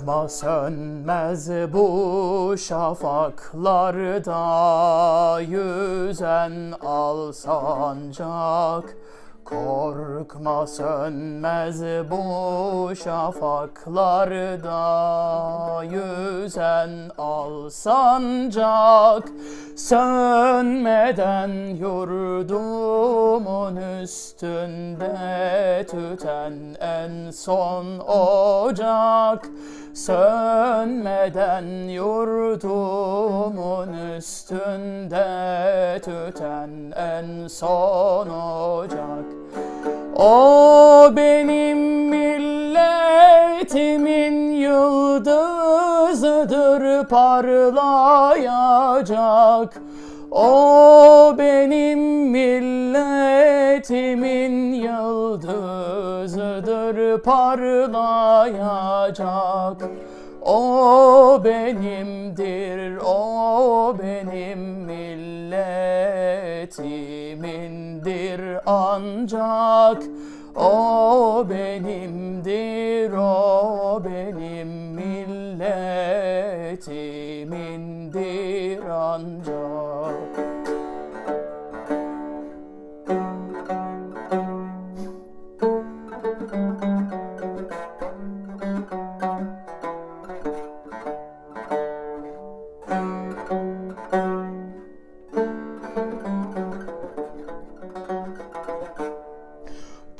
Korkma sönmez bu şafaklarda yüzen al sancak Korkma sönmez bu şafaklarda. Yüzen al sancak Sönmeden yurdumun üstünde tüten en son ocak. Sönmeden yurdumun üstünde tüten en son ocak O benim milletimin yıldızıdır parlayacak. O benim milletimin yıldızıdır parlayacak. O benimdir, o benim milletimindir ancak O benimdir, o benim milletimindir ancak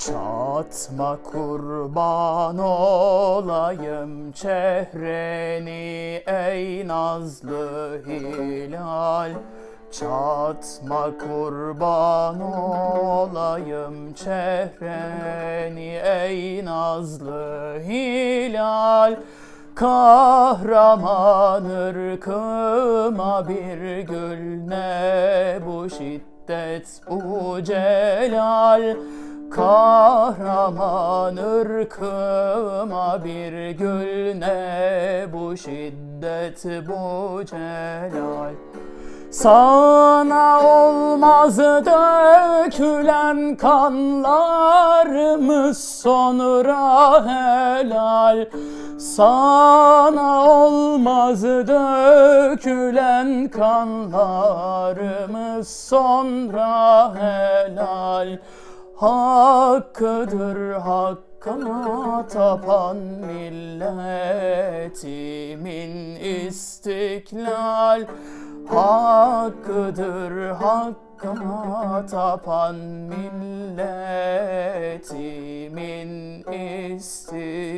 Çatma kurban olayım çehreni ey nazlı hilal. Çatma kurban olayım çehreni ey nazlı hilal. Kahraman ırkıma bir gül ne bu şiddet bu celal Kahraman ırkıma bir gül ne bu şiddet bu celal. Sana olmaz dökülen kanlarımız sonra helal. Sana olmaz dökülen kanlarımız sonra helal Hakkıdır hakka tapan milletimin istiklal. Hakkıdır hakka tapan milletimin istiklal